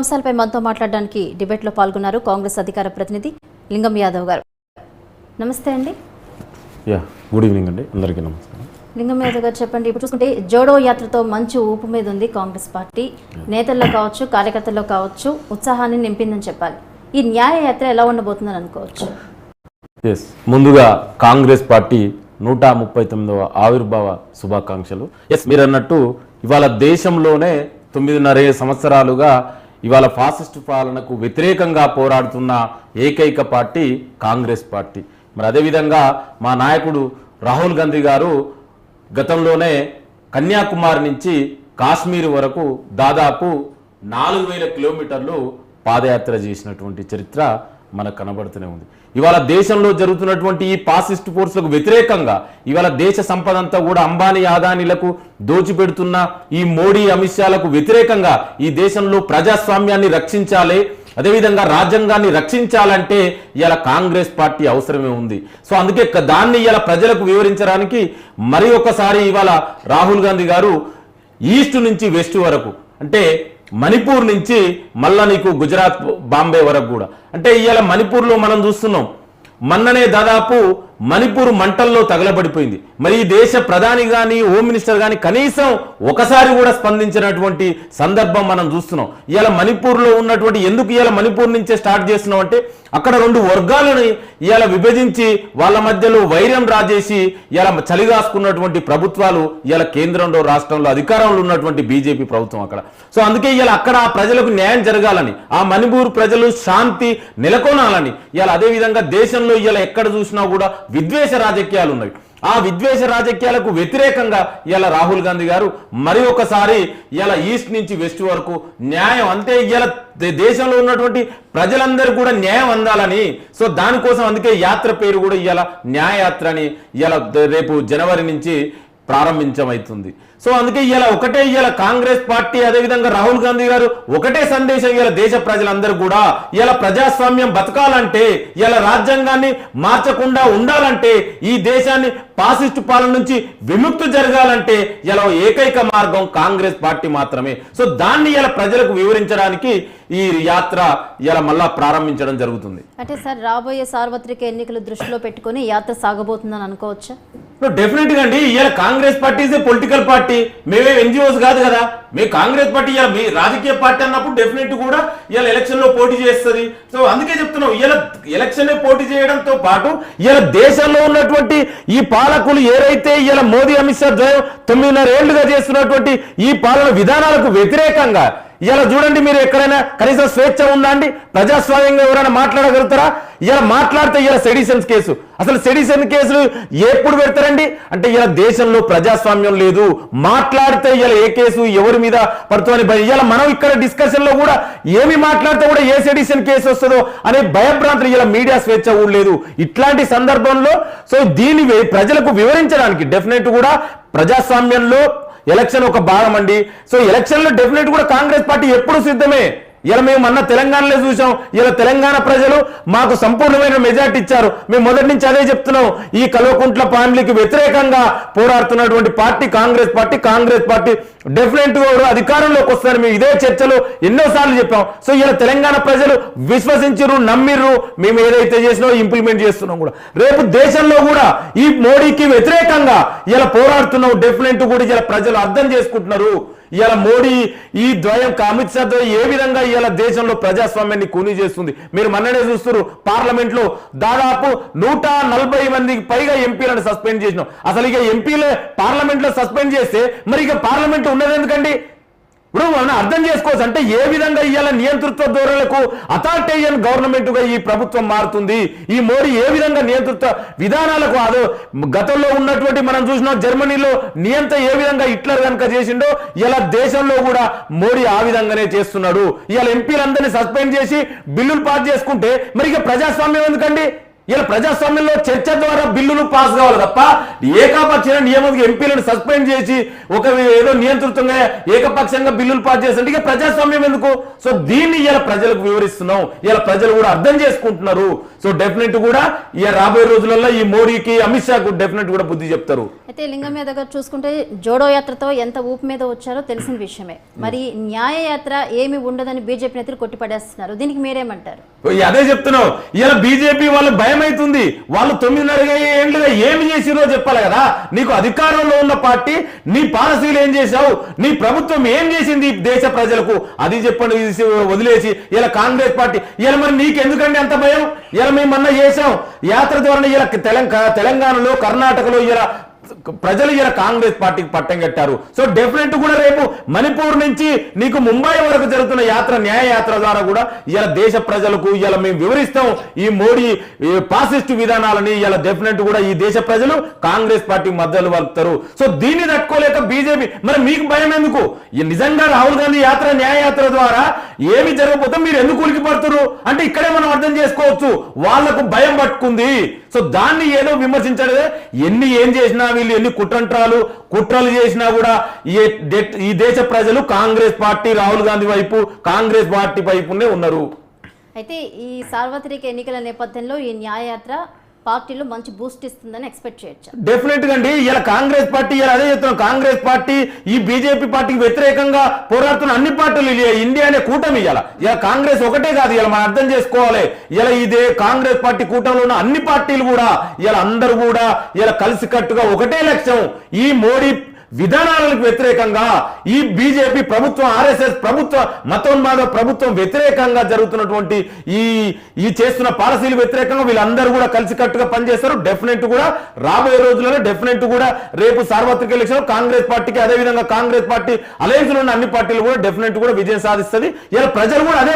అంశాలపై మనతో మాట్లాడడానికి డిబేట్లో పాల్గొన్నారు కాంగ్రెస్ అధికార ప్రతినిధి లింగం యాదవ్ గారు. నమస్తే అండి. యా గుడ్ ఈవినింగ్ అండి. అందరికీ నమస్కారం. లింగం యాదవ్ గారు చెప్పండి. ఇప్పుడు చూసుకుంటే జోడో యాత్రతో మంచి ఊపు మీద ఉంది కాంగ్రెస్ పార్టీ. నేతల్లో కావచ్చు కార్యకర్తల్లో కావచ్చు ఉత్సాహాన్ని నింపిందని చెప్పాలి. ఈ న్యాయ యాత్ర ఎలా ఉండబోతుందని అనుకోవచ్చు? ఎస్ ముందుగా కాంగ్రెస్ పార్టీ నూట ముప్పై తొమ్మిదవ ఆవిర్భావ శుభాకాంక్షలు. ఎస్ మీరు అన్నట్టు ఇవాళ దేశంలోనే తొమ్మిదిన్నర సంవత్సరాలుగా ఇవాళ ఫాసిస్ట్ పాలనకు వ్యతిరేకంగా పోరాడుతున్న ఏకైక పార్టీ కాంగ్రెస్ పార్టీ. మరి అదేవిధంగా మా నాయకుడు రాహుల్ గాంధీ గారు గతంలోనే కన్యాకుమారి నుంచి కాశ్మీర్ వరకు దాదాపు నాలుగు వేల కిలోమీటర్లు పాదయాత్ర చేసినటువంటి చరిత్ర మనకు కనబడుతూనే ఉంది. ఇవాళ దేశంలో జరుగుతున్నటువంటి ఈ పాసిస్ట్ ఫోర్స్లకు వ్యతిరేకంగా ఇవాళ దేశ సంపద అంతా కూడా అంబానీ ఆదానీలకు దోచిపెడుతున్న ఈ మోడీ అమిత్ షాలకు వ్యతిరేకంగా ఈ దేశంలో ప్రజాస్వామ్యాన్ని రక్షించాలి అదేవిధంగా రాజ్యాంగాన్ని రక్షించాలంటే ఇలా కాంగ్రెస్ పార్టీ అవసరమే ఉంది. సో అందుకే దాన్ని ఇలా ప్రజలకు వివరించడానికి మరి ఒకసారి ఇవాళ రాహుల్ గాంధీ గారు ఈస్ట్ నుంచి వెస్ట్ వరకు అంటే మణిపూర్ నుంచి మళ్ళా నీకు గుజరాత్ బాంబే వరకు కూడా. అంటే ఇవాళ మణిపూర్లో మనం చూస్తున్నాం. మొన్ననే దాదాపు మణిపూర్ మంటల్లో తగలబడిపోయింది. మరి ఈ దేశ ప్రధాని కానీ హోమ్ మినిస్టర్ కానీ కనీసం ఒకసారి కూడా స్పందించినటువంటి సందర్భం మనం చూస్తున్నాం. ఇవాళ మణిపూర్లో ఉన్నటువంటి ఎందుకు ఇవాళ మణిపూర్ నుంచే స్టార్ట్ చేస్తున్నాం అంటే అక్కడ రెండు వర్గాలని ఇవాళ విభజించి వాళ్ళ మధ్యలో వైరం రాజేసి ఇలా చలిగాసుకున్నటువంటి ప్రభుత్వాలు ఇవాళ కేంద్రంలో రాష్ట్రంలో అధికారంలో ఉన్నటువంటి బీజేపీ ప్రభుత్వం అక్కడ. సో అందుకే ఇవాళ అక్కడ ఆ ప్రజలకు న్యాయం జరగాలని ఆ మణిపూర్ ప్రజలు శాంతి నెలకొనాలని ఇవాళ అదేవిధంగా దేశంలో ఇవాళ ఎక్కడ చూసినా కూడా విద్వేష రాజకీయాలు ఉన్నవి ఆ విద్వేష రాజకీయాలకు వ్యతిరేకంగా ఇలా రాహుల్ గాంధీ గారు మరి ఒకసారి ఇలా ఈస్ట్ నుంచి వెస్ట్ వరకు న్యాయం అంతే ఇలా దేశంలో ఉన్నటువంటి ప్రజలందరూ కూడా న్యాయం అందాలని. సో దానికోసం అందుకే యాత్ర పేరు కూడా ఇవాళ న్యాయయాత్ర అని ఇలా రేపు జనవరి నుంచి ప్రారంభించమైతుంది. సో అందుకే ఇలా ఒకటే ఇలా కాంగ్రెస్ పార్టీ అదేవిధంగా రాహుల్ గాంధీ గారు ఒకటే సందేశం ఇలా దేశ ప్రజలందరూ కూడా ఇలా ప్రజాస్వామ్యం బతకాలంటే ఇలా రాజ్యాంగాన్ని మార్చకుండా ఉండాలంటే ఈ దేశాన్ని పాసిస్టు పాలన నుంచి విముక్తి జరగాలంటే ఇలా ఏకైక మార్గం కాంగ్రెస్ పార్టీ మాత్రమే. సో దాన్ని ఇలా ప్రజలకు వివరించడానికి ఈ యాత్ర ఇలా మళ్ళా ప్రారంభించడం జరుగుతుంది. అంటే సార్ రాబోయే సార్వత్రిక ఎన్నికలు దృష్టిలో పెట్టుకొని యాత్ర సాగబోతుందని అనుకోవచ్చా? డెఫినెట్గా అండి ఇవాళ Congress party is a political party మేమే ఎన్జిఓస్ కాదు కదా. మేము కాంగ్రెస్ పార్టీ ఇవాళ మీ రాజకీయ పార్టీ అన్నప్పుడు డెఫినెట్ కూడా ఇవాళ ఎలక్షన్లో పోటీ చేస్తుంది. సో అందుకే చెప్తున్నాం ఇవాళ ఎలక్షన్ పోటీ చేయడంతో పాటు ఇవాళ దేశంలో ఉన్నటువంటి ఈ పాలకులు ఏదైతే ఇవాళ మోదీ అమిత్ షా ద్వయం తొమ్మిదిన్నర ఏళ్ళుగా చేస్తున్నటువంటి ఈ పాలన విధానాలకు వ్యతిరేకంగా ఇలా చూడండి మీరు ఎక్కడైనా కనీసం స్వేచ్ఛ ఉందా అండి? ప్రజాస్వామ్యంగా ఎవరైనా మాట్లాడగలుగుతారా? ఇలా మాట్లాడితే ఇలా సెడిషన్స్ కేసు. అసలు సెడిషన్ కేసులు ఎప్పుడు పెడతారండి? అంటే ఇలా దేశంలో ప్రజాస్వామ్యం లేదు. మాట్లాడితే ఇలా ఏ కేసు ఎవరి మీద పడుతుందని భయం. ఇలా మనం ఇక్కడ డిస్కషన్లో కూడా ఏమి మాట్లాడితే కూడా ఏ సెడిషన్ కేసు వస్తుందో అనే భయభ్రాంతులు ఇలా మీడియా స్వేచ్ఛ కూడా లేదు. ఇట్లాంటి సందర్భంలో సో దీని ప్రజలకు వివరించడానికి డెఫినెట్ కూడా ప్రజాస్వామ్యంలో ఎలక్షన్ ఒక భాగం అండి. సో ఎలక్షన్లో డెఫినెట్ కూడా కాంగ్రెస్ పార్టీ ఎప్పుడు సిద్ధమే. ఇలా మేము అన్న తెలంగాణలో చూసాం. ఇలా తెలంగాణ ప్రజలు మాకు సంపూర్ణమైన మెజార్టీ ఇచ్చారు. మేము మొదటి నుంచి అదే చెప్తున్నాం. ఈ కల్వకుంట్ల ఫ్యామిలీకి వ్యతిరేకంగా పోరాడుతున్నటువంటి party Congress party Congress party డెఫినెట్గా కూడా అధికారంలోకి వస్తారు మేము ఇదే చర్చలో ఎన్నోసార్లు చెప్పాం. సో ఇలా తెలంగాణ ప్రజలు విశ్వసించరు నమ్మిర్రు మేము ఏదైతే చేసినో ఇంప్లిమెంట్ చేస్తున్నాం కూడా. రేపు దేశంలో కూడా ఈ మోడీకి వ్యతిరేకంగా ఇలా పోరాడుతున్నాం. డెఫినెట్ కూడా ఇలా ప్రజలు అర్థం చేసుకుంటున్నారు. ఇవాళ మోడీ ఈ ద్వయం అమిత్ షా ద్వయం ఏ విధంగా ఇవాళ దేశంలో ప్రజాస్వామ్యాన్ని కూని చేస్తుంది? మీరు మొన్ననే చూస్తున్నారు పార్లమెంట్లో దాదాపు నూట నలభై మందికి పైగా ఎంపీలను సస్పెండ్ చేసినాం. అసలు ఇక ఎంపీలే పార్లమెంట్లో సస్పెండ్ చేస్తే మరి ఇక పార్లమెంట్ ఉన్నది ఎందుకండి ఇప్పుడు మనం అర్థం చేసుకోవచ్చు అంటే ఏ విధంగా ఇవాళ నియంతృత్వ ధోరణులకు అథారిటేరియన్ గవర్నమెంట్గా ఈ ప్రభుత్వం మారుతుంది? ఈ మోడీ ఏ విధంగా నియంతృత్వ విధానాలకు అదో గతంలో ఉన్నటువంటి మనం చూసినాం జర్మనీలో నియంత ఏ విధంగా హిట్లర్ కనుక చేసిండో ఇలా దేశంలో కూడా మోడీ ఆ విధంగానే చేస్తున్నాడు. ఇవాళ ఎంపీలందరినీ సస్పెండ్ చేసి బిల్లులు పాస్ చేసుకుంటే మరి ఇక ప్రజాస్వామ్యం ఎందుకండి? ఇలా ప్రజాస్వామ్యంలో చర్చ ద్వారా బిల్లులు పాస్ కావాలి తప్ప ఏకపక్ష నియమం ఎంపీలను సస్పెండ్ చేసి ఒక ఏదో నియంత్రితంగా ఏకపక్షంగా బిల్లులు పాస్ చేస్తుంటే ఇక ప్రజాస్వామ్యం ఎందుకు? సో దీన్ని ఇలా ప్రజలకు వివరిస్తున్నాం. ఇలా ప్రజలు కూడా అర్థం చేసుకుంటున్నారు. సో డెఫినెట్ కూడా ఇక రాబోయే రోజులలో ఈ మోడీకి అమిత్ షాకు డెఫినెట్ కూడా బుద్ధి చెప్తారు. అయితే లింగం మీద చూసుకుంటే జోడో యాత్రతో ఎంత ఊపు మీద వచ్చారో తెలిసిన విషయమే. మరి న్యాయ యాత్ర ఏమి ఉండదని బీజేపీ నేతలు కొట్టిపడేస్తున్నారు. దీనికి మీరేమంటారు? ఓ, అదే చెప్తున్నావు. ఇలా బీజేపీ వాళ్ళు భయం అవుతుంది వాళ్ళు తొమ్మిదిన్నర ఏళ్ళుగా ఏమి చేసిరో చెప్పాలి కదా. నీకు అధికారంలో ఉన్న పార్టీ నీ పాలసీలు ఏం చేశావు? నీ ప్రభుత్వం ఏం చేసింది దేశ ప్రజలకు? అది చెప్పండి వదిలేసి ఇలా కాంగ్రెస్ పార్టీ. ఇలా మరి నీకు ఎందుకండి అంత భయం? ఇలా మేము మొన్న చేసాం యాత్ర ద్వారా ఇలా తెలంగాణ తెలంగాణలో కర్ణాటకలో ఇలా ప్రజలు ఇలా కాంగ్రెస్ పార్టీకి పట్టం కట్టారు. సో డెఫినెట్ కూడా రేపు మణిపూర్ నుంచి నీకు ముంబై వరకు జరుగుతున్న యాత్ర న్యాయయాత్ర ద్వారా కూడా ఇలా దేశ ప్రజలకు ఇలా మేము వివరిస్తాం. ఈ మోడీ పాసిస్ట్ విధానాలని ఇలా డెఫినెట్ కూడా ఈ దేశ ప్రజలు కాంగ్రెస్ పార్టీ మద్దతు వలుపుతారు సో దీన్ని తట్టుకోలేక బీజేపీ మరి మీకు భయం ఎందుకు? నిజంగా రాహుల్ గాంధీ యాత్ర న్యాయయాత్ర ద్వారా ఏమి జరగకపోతే మీరు ఎందుకు ఉలికి పడుతున్నారు? అంటే ఇక్కడే మనం అర్థం చేసుకోవచ్చు. వాళ్ళకు భయం పట్టుకుంది. సో దాన్ని ఏదో విమర్శించడే. ఎన్ని ఏం చేసినా వీళ్ళు ఎన్ని కుట్రంట్రాలు కుట్రలు చేసినా కూడా ఈ ఈ దేశ ప్రజలు కాంగ్రెస్ పార్టీ రాహుల్ గాంధీ వైపు కాంగ్రెస్ పార్టీ వైపునే ఉన్నారు. అయితే ఈ సార్వత్రిక ఎన్నికల నేపథ్యంలో ఈ న్యాయయాత్ర పార్టీలో మంచి బూస్ట్ ఇస్తుందని ఎక్స్పెక్ట్ చేయొచ్చు? డెఫినెట్గా అండి. ఇలా కాంగ్రెస్ పార్టీ ఇలా అదే చెప్తున్నాం కాంగ్రెస్ పార్టీ ఈ బీజేపీ పార్టీకి వ్యతిరేకంగా పోరాడుతున్న అన్ని పార్టీలు ఇండియా అనే కూటమి ఇలా ఇలా కాంగ్రెస్ ఒకటే కాదు ఇలా మనం అర్థం చేసుకోవాలి. ఇలా ఇదే కాంగ్రెస్ పార్టీ కూటమిలో ఉన్న అన్ని పార్టీలు కూడా ఇలా అందరూ కూడా ఇలా కలిసికట్టుగా ఒకటే లక్ష్యం. ఈ మోడీ విధానాలకు వ్యతిరేకంగా ఈ బీజేపీ ప్రభుత్వం ఆర్ఎస్ఎస్ ప్రభుత్వ మతోన్మాద ప్రభుత్వం వ్యతిరేకంగా జరుగుతున్నటువంటి ఈ ఈ చేస్తున్న పాలసీలు వ్యతిరేకంగా వీళ్ళందరూ కూడా కలిసికట్టుగా పనిచేస్తారు డెఫినెట్ కూడా రాబోయే రోజులలో డెఫినెట్ కూడా రేపు సార్వత్రిక ఎలక్షన్ కాంగ్రెస్ పార్టీకి అదే విధంగా కాంగ్రెస్ పార్టీ అలయన్స్ ఉన్న అన్ని పార్టీలు కూడా డెఫినెట్ కూడా విజయం సాధిస్తుంది. ఇలా ప్రజలు కూడా అదే